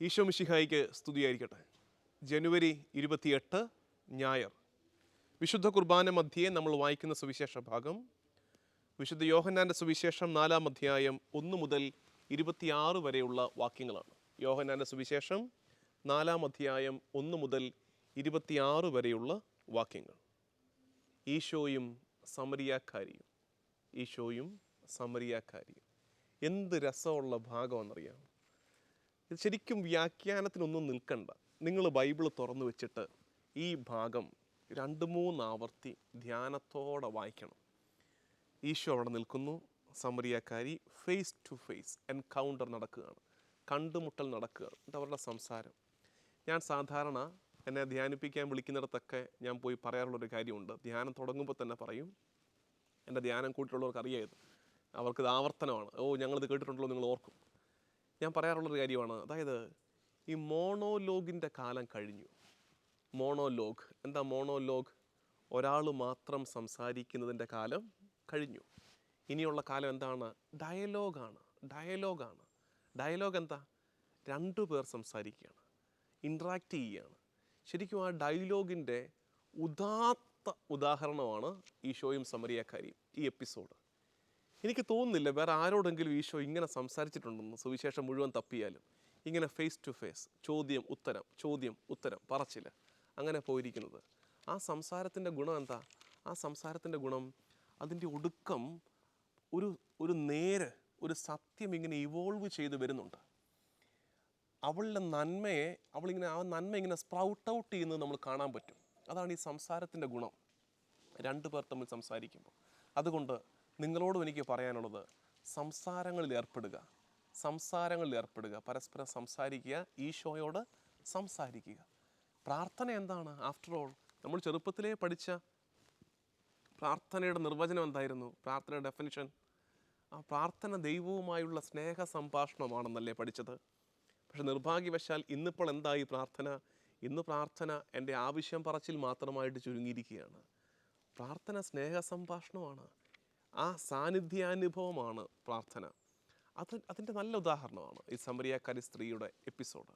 ഈശോ മിഷിഹായിക്ക് സ്തുതിയായിരിക്കട്ടെ. ജനുവരി ഇരുപത്തിയെട്ട് ഞായർ. വിശുദ്ധ കുർബാന മധ്യേ നമ്മൾ വായിക്കുന്ന സുവിശേഷ ഭാഗം. വിശുദ്ധ യോഹന്നാന്റെ സുവിശേഷം നാലാം അധ്യായം ഒന്ന് മുതൽ ഇരുപത്തിയാറ് വരെയുള്ള വാക്യങ്ങളാണ്. യോഹന്നാന്റെ സുവിശേഷം നാലാം അധ്യായം ഒന്ന് മുതൽ ഇരുപത്തിയാറ് വരെയുള്ള വാക്യങ്ങൾ. ഈശോയും സമരിയാക്കാരിയും. ഈശോയും സമരിയാക്കാരിയും. എന്ത് രസമുള്ള ഭാഗമെന്നറിയാം ഇത് ശരിക്കും വ്യാഖ്യാനത്തിനൊന്നും നിൽക്കണ്ട. നിങ്ങൾ ബൈബിൾ തുറന്നു വെച്ചിട്ട് ഈ ഭാഗം രണ്ട് മൂന്ന് ആവർത്തി ധ്യാനത്തോടെ വായിക്കണം. ഈശോ അവിടെ നിൽക്കുന്നു. സമറിയാക്കാരി ഫേസ് ടു ഫേസ് എൻകൗണ്ടർ നടക്കുകയാണ്. കണ്ടുമുട്ടൽ നടക്കുക എന്നിട്ട് അവരുടെ സംസാരം. ഞാൻ സാധാരണ എന്നെ ധ്യാനിപ്പിക്കാൻ വിളിക്കുന്നിടത്തൊക്കെ ഞാൻ പോയി പറയാറുള്ളൊരു കാര്യമുണ്ട്. ധ്യാനം തുടങ്ങുമ്പോൾ തന്നെ പറയും. എന്റെ ധ്യാനം കൂട്ടിയുള്ളവർക്ക് അറിയായത് അവർക്കിത് ആവർത്തനമാണ്. ഓ ഞങ്ങളിത് കേട്ടിട്ടുണ്ടല്ലോ നിങ്ങൾ ഓർക്കും. ഞാൻ പറയാറുള്ളൊരു കാര്യമാണ്. അതായത് ഈ മോണോലോഗിന്റെ കാലം കഴിഞ്ഞു. മോണോലോഗ്. എന്താ മോണോലോഗ്? ഒരാൾ മാത്രം സംസാരിക്കുന്നതിന്റെ കാലം കഴിഞ്ഞു. ഇനിയുള്ള കാലം എന്താണ്? ഡയലോഗാണ്. ഡയലോഗാണ്. ഡയലോഗ് എന്താ? രണ്ടു പേർ സംസാരിക്കുകയാണ്. ഇൻട്രാക്ട് ചെയ്യുകയാണ്. ശരിക്കും ആ ഡയലോഗിന്റെ ഉദാത്ത ഉദാഹരണമാണ് ഈ ഷോയും സമരിയാക്കാരിയും ഈ എപ്പിസോഡ് എനിക്ക് തോന്നുന്നില്ല വേറെ ആരോടെങ്കിലും ഈശോ ഇങ്ങനെ സംസാരിച്ചിട്ടുണ്ടെന്ന് സുവിശേഷം മുഴുവൻ തപ്പിയാലും. ഇങ്ങനെ ഫേസ് ടു ഫേസ് ചോദ്യം ഉത്തരം ചോദ്യം ഉത്തരം പറച്ചില്ല അങ്ങനെ പോയിരിക്കുന്നത്. ആ സംസാരത്തിന്റെ ഗുണം എന്താ? ആ സംസാരത്തിന്റെ ഗുണം അതിന്റെ ഒടുക്കം ഒരു ഒരു നേര് ഒരു സത്യം ഇങ്ങനെ ഇവോൾവ് ചെയ്ത് വരുന്നുണ്ട്. അവളുടെ നന്മയെ അവളിങ്ങനെ ആ നന്മ ഇങ്ങനെ സ്പ്രൗട്ട് ഔട്ട് ചെയ്യുന്നത് നമ്മൾ കാണാൻ പറ്റും. അതാണ് ഈ സംസാരത്തിന്റെ ഗുണം. രണ്ട് പേർ തമ്മിൽ സംസാരിക്കുമ്പോൾ. അതുകൊണ്ട് നിങ്ങളോടും എനിക്ക് പറയാനുള്ളത് സംസാരങ്ങളിൽ ഏർപ്പെടുക. സംസാരങ്ങളിൽ ഏർപ്പെടുക. പരസ്പരം സംസാരിക്കുക. ഈശോയോട് സംസാരിക്കുക. പ്രാർത്ഥന എന്താണ്? ആഫ്റ്റർ ഓൾ നമ്മൾ ചെറുപ്പത്തിലേ പഠിച്ച പ്രാർത്ഥനയുടെ നിർവചനം എന്തായിരുന്നു? പ്രാർത്ഥനയുടെ ഡെഫിനിഷൻ ആ പ്രാർത്ഥന ദൈവവുമായുള്ള സ്നേഹ സംഭാഷണമാണെന്നല്ലേ പഠിച്ചത്. പക്ഷെ നിർഭാഗ്യവശാൽ ഇന്നിപ്പോൾ എന്തായി പ്രാർത്ഥന? ഇന്ന് പ്രാർത്ഥന എന്റെ ആവശ്യം പറച്ചിൽ മാത്രമായിട്ട് ചുരുങ്ങിയിരിക്കുകയാണ്. പ്രാർത്ഥന സ്നേഹ സംഭാഷണമാണ്. ആ സാന്നിധ്യാനുഭവമാണ് പ്രാർത്ഥന. അത് അതിന്റെ നല്ല ഉദാഹരണമാണ് ഈ സമരിയാക്കാരി സ്ത്രീയുടെ എപ്പിസോഡ്.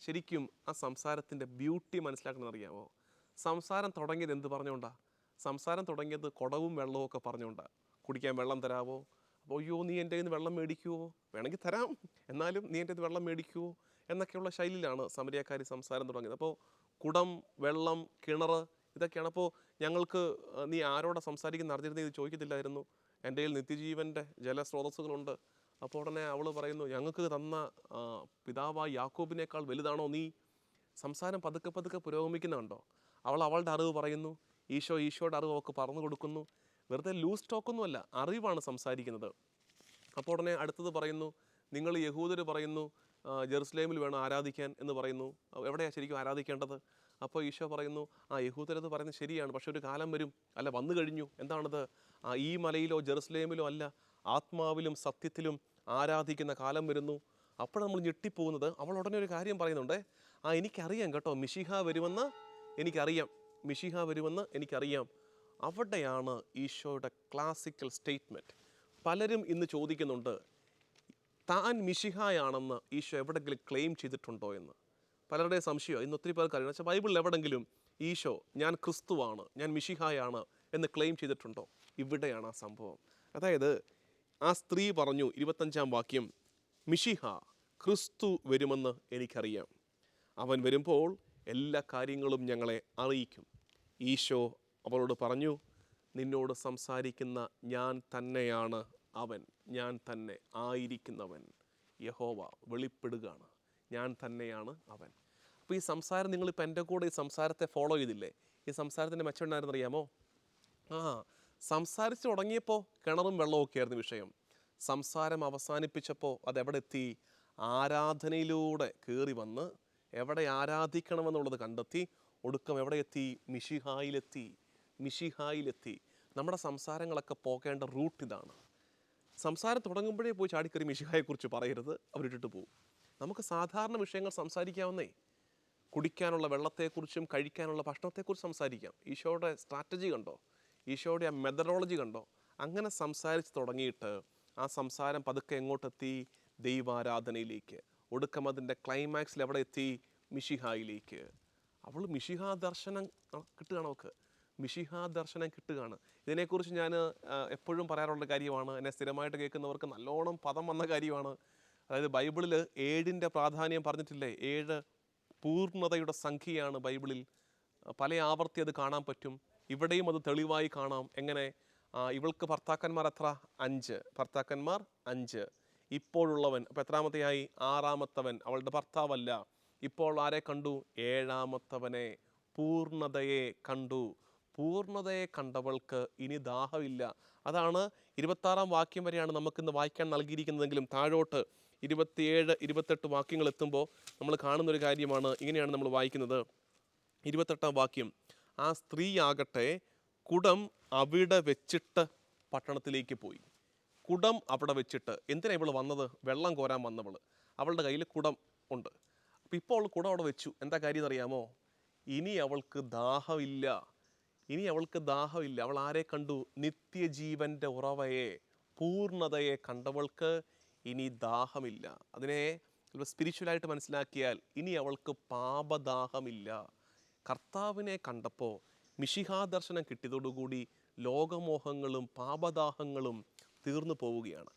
ശരിക്കും ആ സംസാരത്തിന്റെ ബ്യൂട്ടി മനസ്സിലാക്കണമെന്ന് അറിയാമോ? സംസാരം തുടങ്ങിയത് എന്ത് പറഞ്ഞുകൊണ്ടാ? സംസാരം തുടങ്ങിയത് കുടവും വെള്ളവും ഒക്കെ പറഞ്ഞുകൊണ്ടാ. കുടിക്കാൻ വെള്ളം തരാവോ? അപ്പോൾ അയ്യോ നീ എന്റെ കയ്യിൽ വെള്ളം മേടിക്കുവോ? വേണമെങ്കിൽ തരാം. എന്നാലും നീ എന്റെ വെള്ളം മേടിക്കുവോ? എന്നൊക്കെയുള്ള ശൈലിയിലാണ് സമരിയാക്കാരി സംസാരം തുടങ്ങിയത്. അപ്പോൾ കുടം വെള്ളം കിണർ ഇതൊക്കെയാണ്. അപ്പോൾ ഞങ്ങൾക്ക് നീ ആരോടെ സംസാരിക്കുന്ന? അറിഞ്ഞിരുന്നേ ഇത് ചോദിക്കത്തില്ലായിരുന്നു. എന്റെ കയ്യിൽ നിത്യജീവന്റെ ജലസ്രോതസ്സുകളുണ്ട്. അപ്പോൾ ഉടനെ അവൾ പറയുന്നു ഞങ്ങൾക്ക് തന്ന പിതാവായ യാക്കോബിനേക്കാൾ വലുതാണോ നീ? സംസാരം പതുക്കെ പതുക്കെ പുരോഗമിക്കുന്നുണ്ടോ? അവൾ അവളുടെ അറിവ് പറയുന്നു. ഈശോ ഈശോയുടെ അറിവ് അവൾക്ക് പറഞ്ഞു കൊടുക്കുന്നു. വെറുതെ ലൂസ് ടോക്കൊന്നുമല്ല അറിവാണ് സംസാരിക്കുന്നത്. അപ്പോൾ ഉടനെ അടുത്തത് പറയുന്നു നിങ്ങൾ യഹൂദർ പറയുന്നു ജെറുസലേമിൽ വേണം ആരാധിക്കാൻ എന്ന് പറയുന്നു. എവിടെയാണ് ശരിക്കും ആരാധിക്കേണ്ടത്? അപ്പോൾ ഈശോ പറയുന്നു ആ യഹൂദരത് പറയുന്നത് ശരിയാണ്. പക്ഷെ ഒരു കാലം വരും അല്ല വന്നു കഴിഞ്ഞു. എന്താണത്? ഈ മലയിലോ ജെറുസലേമിലോ അല്ല ആത്മാവിലും സത്യത്തിലും ആരാധിക്കുന്ന കാലം വരുന്നു. അപ്പോൾ നമ്മൾ ഞെട്ടിപ്പോകുന്നത് അവൾ ഉടനെ ഒരു കാര്യം പറയുന്നുണ്ട്. ആ എനിക്കറിയാം കേട്ടോ മിഷിഹ വരുമെന്ന് എനിക്കറിയാം. മിഷിഹ വരുമെന്ന് എനിക്കറിയാം. അവിടെയാണ് ഈശോയുടെ ക്ലാസിക്കൽ സ്റ്റേറ്റ്മെന്റ് പലരും ഇന്ന് ചോദിക്കുന്നുണ്ട് താൻ മിശിഹായാണെന്ന് ഈശോ എവിടെങ്കിലും ക്ലെയിം ചെയ്തിട്ടുണ്ടോ എന്ന്? പലരുടെയും സംശയം ഇന്ന് ഒത്തിരി പേർക്ക് അറിയണം പക്ഷേ ബൈബിളിൽ എവിടെങ്കിലും ഈശോ ഞാൻ ക്രിസ്തുവാണ് ഞാൻ മിശിഹായാണ് എന്ന് ക്ലെയിം ചെയ്തിട്ടുണ്ടോ? ഇവിടെയാണ് ആ സംഭവം. അതായത് ആ സ്ത്രീ പറഞ്ഞു ഇരുപത്തഞ്ചാം വാക്യം മിഷിഹ ക്രിസ്തു വരുമെന്ന് എനിക്കറിയാം. അവൻ വരുമ്പോൾ എല്ലാ കാര്യങ്ങളും ഞങ്ങളെ അറിയിക്കും. ഈശോ അവളോട് പറഞ്ഞു നിന്നോട് സംസാരിക്കുന്ന ഞാൻ തന്നെയാണ് അവൻ ഞാൻ തന്നെ ആയിരിക്കുന്നവൻ. യഹോവ വെളിപ്പെടുകയാണ്. ഞാൻ തന്നെയാണ് അവൻ. അപ്പോൾ ഈ സംസാരം നിങ്ങളിപ്പോൾ എന്റെ കൂടെ ഈ സംസാരത്തെ ഫോളോ ചെയ്തില്ലേ? ഈ സംസാരത്തിന്റെ മെച്ചമുണ്ടായിരുന്നു അറിയാമോ ആ സംസാരിച്ച് തുടങ്ങിയപ്പോൾ കിണറും വെള്ളവും ഒക്കെ ആയിരുന്നു വിഷയം. സംസാരം അവസാനിപ്പിച്ചപ്പോൾ അതെവിടെ എത്തി ആരാധനയിലൂടെ കയറി വന്ന് എവിടെ ആരാധിക്കണമെന്നുള്ളത് കണ്ടെത്തി. ഒടുക്കം എവിടെ എത്തി മിഷിഹായിലെത്തി മിഷിഹായിലെത്തി നമ്മുടെ സംസാരങ്ങളൊക്കെ പോകേണ്ട റൂട്ട് ഇതാണ്. സംസാരം തുടങ്ങുമ്പോഴേ പോയി ചാടിക്കറി മിഷിഹായെക്കുറിച്ച് പറയരുത്. അവരിട്ടിട്ട് പോകും നമുക്ക് സാധാരണ വിഷയങ്ങൾ സംസാരിക്കാവുന്നേ കുടിക്കാനുള്ള വെള്ളത്തെക്കുറിച്ചും കഴിക്കാനുള്ള ഭക്ഷണത്തെക്കുറിച്ച് സംസാരിക്കാം. ഈശോയുടെ സ്ട്രാറ്റജി കണ്ടോ? ഈശോയുടെ ആ മെത്തഡോളജി കണ്ടോ? അങ്ങനെ സംസാരിച്ച് തുടങ്ങിയിട്ട് ആ സംസാരം പതുക്കെ എങ്ങോട്ടെത്തി? ദൈവാരാധനയിലേക്ക്. ഒടുക്കം അതിന്റെ ക്ലൈമാക്സിൽ എവിടെ എത്തി? മിഷിഹായിലേക്ക് അവൾ മിഷിഹാ ദർശനം കിട്ടുകയാണ് അവൾക്ക്. മിഷിഹ ദർശനം കിട്ടുകയാണ്. ഇതിനെക്കുറിച്ച് ഞാൻ എപ്പോഴും പറയാറുള്ള കാര്യമാണ് എന്നെ സ്ഥിരമായിട്ട് കേൾക്കുന്നവർക്ക് നല്ലോണം പദം വന്ന കാര്യമാണ്. അതായത് ബൈബിളിൽ ഏഴിന്റെ പ്രാധാന്യം പറഞ്ഞിട്ടില്ലേ? ഏഴ് പൂർണതയുടെ സംഖ്യയാണ് ബൈബിളിൽ. പല ആവർത്തി അത് കാണാൻ പറ്റും. ഇവിടെയും അത് തെളിവായി കാണാം. എങ്ങനെ? ഇവൾക്ക് ഭർത്താക്കന്മാർ എത്ര? അഞ്ച്. ഭർത്താക്കന്മാർ അഞ്ച്. ഇപ്പോഴുള്ളവൻ അപ്പോൾ എത്രാമത്തെയായി? ആറാമത്തവൻ. അവളുടെ ഭർത്താവല്ല. ഇപ്പോൾ ആരെ കണ്ടു? ഏഴാമത്തവനെ. പൂർണതയെ കണ്ടു. പൂർണതയെ കണ്ടവൾക്ക് ഇനി ദാഹമില്ല. അതാണ് ഇരുപത്താറാം വാക്യം വരെയാണ് നമുക്കിന്ന് വായിക്കാൻ നൽകിയിരിക്കുന്നതെങ്കിലും താഴോട്ട് ഇരുപത്തിയേഴ് ഇരുപത്തെട്ട് വാക്യങ്ങൾ എത്തുമ്പോൾ നമ്മൾ കാണുന്നൊരു കാര്യമാണ് ഇങ്ങനെയാണ് നമ്മൾ വായിക്കുന്നത്. ഇരുപത്തെട്ടാം വാക്യം ആ സ്ത്രീ ആകട്ടെ കുടം അവിടെ വെച്ചിട്ട് പട്ടണത്തിലേക്ക് പോയി. കുടം അവിടെ വെച്ചിട്ട്. എന്തിനാണ് ഇവൾ വന്നത്? വെള്ളം കോരാൻ വന്നവൾ. അവളുടെ കയ്യിൽ കുടം ഉണ്ട്. അപ്പോൾ ഇപ്പോൾ അവൾ കുടം അവിടെ വെച്ചു. എന്താ കാര്യം അറിയാമോ? ഇനി അവൾക്ക് ദാഹമില്ല. ഇനി അവൾക്ക് ദാഹമില്ല. അവൾ ആരെ കണ്ടു? നിത്യജീവന്റെ ഉറവയെ പൂർണതയെ കണ്ടവൾക്ക് ഇനി ദാഹമില്ല. അതിനെ സ്പിരിച്വലായിട്ട് മനസ്സിലാക്കിയാൽ ഇനി അവൾക്ക് പാപദാഹമില്ല. കർത്താവിനെ കണ്ടപ്പോൾ മിഷിഹാദർശനം കിട്ടിയതോടുകൂടി ലോകമോഹങ്ങളും പാപദാഹങ്ങളും തീർന്നു പോവുകയാണ്.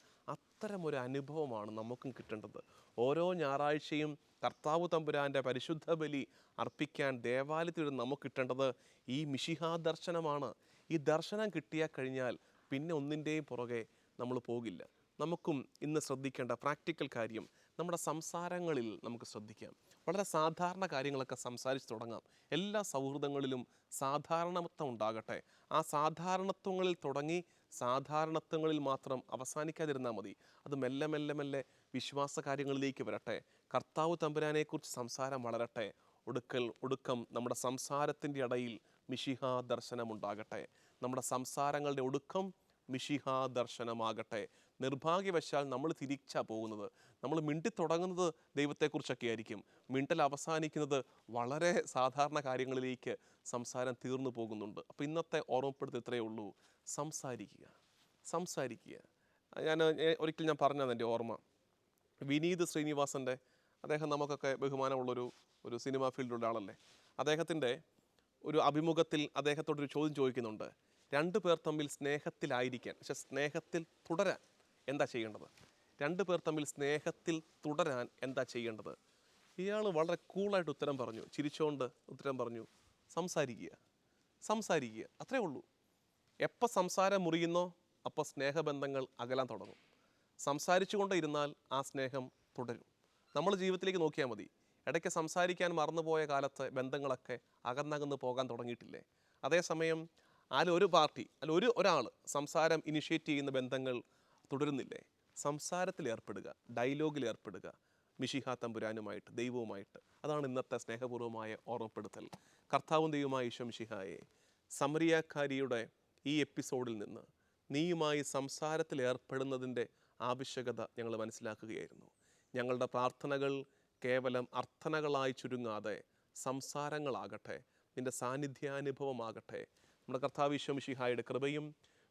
അത്തരമൊരു അനുഭവമാണ് നമുക്കും കിട്ടേണ്ടത്. ഓരോ ഞായറാഴ്ചയും കർത്താവ് തമ്പുരാന്റെ പരിശുദ്ധ ബലി അർപ്പിക്കാൻ ദേവാലയത്തിൽ നമുക്ക് കിട്ടേണ്ടത് ഈ മിഷിഹാ ദർശനമാണ്. ഈ ദർശനം കിട്ടിയാൽ കഴിഞ്ഞാൽ പിന്നെ ഒന്നിന്റെയും പുറകെ നമ്മൾ പോകില്ല. നമുക്കും ഇന്ന് ശ്രദ്ധിക്കേണ്ട പ്രാക്ടിക്കൽ കാര്യം നമ്മുടെ സംസാരങ്ങളിൽ നമുക്ക് ശ്രദ്ധിക്കാം. വളരെ സാധാരണ കാര്യങ്ങളൊക്കെ സംസാരിച്ച് തുടങ്ങാം. എല്ലാ സൗഹൃദങ്ങളിലും സാധാരണത്വം ഉണ്ടാകട്ടെ. ആ സാധാരണത്വങ്ങളിൽ തുടങ്ങി സാധാരണത്വങ്ങളിൽ മാത്രം അവസാനിക്കാതിരുന്നാൽ മതി. അത് മെല്ലെ മെല്ലെ മെല്ലെ വിശ്വാസ കാര്യങ്ങളിലേക്ക് വരട്ടെ. കർത്താവ് തമ്പുരാനെക്കുറിച്ച് സംസാരം വളരട്ടെ. ഒടുക്കൽ ഒടുക്കം നമ്മുടെ സംസാരത്തിന്റെ ഇടയിൽ മിഷിഹാ ദർശനമുണ്ടാകട്ടെ. നമ്മുടെ സംസാരങ്ങളുടെ ഒടുക്കം മിഷിഹാ ദർശനമാകട്ടെ. നിർഭാഗ്യവശാൽ നമ്മൾ തിരിച്ചാണ് പോകുന്നത്. നമ്മൾ മിണ്ടി തുടങ്ങുന്നത് ദൈവത്തെക്കുറിച്ചൊക്കെ ആയിരിക്കും. മിണ്ടൽ അവസാനിക്കുന്നത് വളരെ സാധാരണ കാര്യങ്ങളിലേക്ക് സംസാരം തീർന്നു പോകുന്നുണ്ട്. അപ്പോൾ ഇന്നത്തെ ഓർമ്മപ്പെടുത്തി ഇത്രയേ ഉള്ളൂ. സംസാരിക്കുക. സംസാരിക്കുക. ഞാൻ ഒരിക്കൽ ഞാൻ പറഞ്ഞതാണ് എന്റെ ഓർമ്മ. വിനീത് ശ്രീനിവാസന്റെ അദ്ദേഹം നമുക്കൊക്കെ ബഹുമാനമുള്ളൊരു ഒരു സിനിമാ ഫീൽഡിലുള്ള ആളല്ലേ അദ്ദേഹത്തിന്റെ ഒരു അഭിമുഖത്തിൽ അദ്ദേഹത്തോടൊരു ചോദ്യം ചോദിക്കുന്നുണ്ട്. രണ്ടു പേർ തമ്മിൽ സ്നേഹത്തിലായിരിക്കാൻ പക്ഷെ സ്നേഹത്തിൽ തുടരാൻ എന്താ ചെയ്യേണ്ടത്? രണ്ട് പേർ തമ്മിൽ സ്നേഹത്തിൽ തുടരാൻ എന്താ ചെയ്യേണ്ടത്? ഇയാൾ വളരെ കൂളായിട്ട് ഉത്തരം പറഞ്ഞു. ചിരിച്ചുകൊണ്ട് ഉത്തരം പറഞ്ഞു സംസാരിക്കുക സംസാരിക്കുക. അത്രേ ഉള്ളൂ. എപ്പോൾ സംസാരം മുറിയുന്നോ അപ്പോൾ സ്നേഹബന്ധങ്ങൾ അകലാൻ തുടങ്ങും. സംസാരിച്ചു കൊണ്ടിരുന്നാൽ ആ സ്നേഹം തുടരും. നമ്മൾ ജീവിതത്തിലേക്ക് നോക്കിയാൽ മതി. ഇടയ്ക്ക് സംസാരിക്കാൻ മറന്നുപോയ കാലത്ത് ബന്ധങ്ങളൊക്കെ അകന്നകന്ന് പോകാൻ തുടങ്ങിയിട്ടില്ലേ? അതേസമയം അതിൽ ഒരു പാർട്ടി അല്ല ഒരു ഒരാൾ സംസാരം ഇനിഷ്യേറ്റ് ചെയ്യുന്ന ബന്ധങ്ങൾ തുടരുന്നില്ലേ? സംസാരത്തിൽ ഏർപ്പെടുക ഡയലോഗിൽ ഏർപ്പെടുക മിഷിഹ തമ്പുരാനുമായിട്ട് ദൈവവുമായിട്ട്. അതാണ് ഇന്നത്തെ സ്നേഹപൂർവമായ ഓർമ്മപ്പെടുത്തൽ. കർത്താവും ദൈവമായ ഈശോ മിഷിഹായെ സമരിയാക്കാരിയുടെ ഈ എപ്പിസോഡിൽ നിന്ന് നീയുമായി സംസാരത്തിൽ ഏർപ്പെടുന്നതിന്റെ ആവശ്യകത ഞങ്ങൾ മനസ്സിലാക്കുകയായിരുന്നു. ഞങ്ങളുടെ പ്രാർത്ഥനകൾ കേവലം അർത്ഥനകളായി ചുരുങ്ങാതെ സംസാരങ്ങളാകട്ടെ നിന്റെ സാന്നിധ്യാനുഭവമാകട്ടെ നമ്മുടെ കർത്താവ് ഈശോ മിഷിഹായുടെ കൃപയും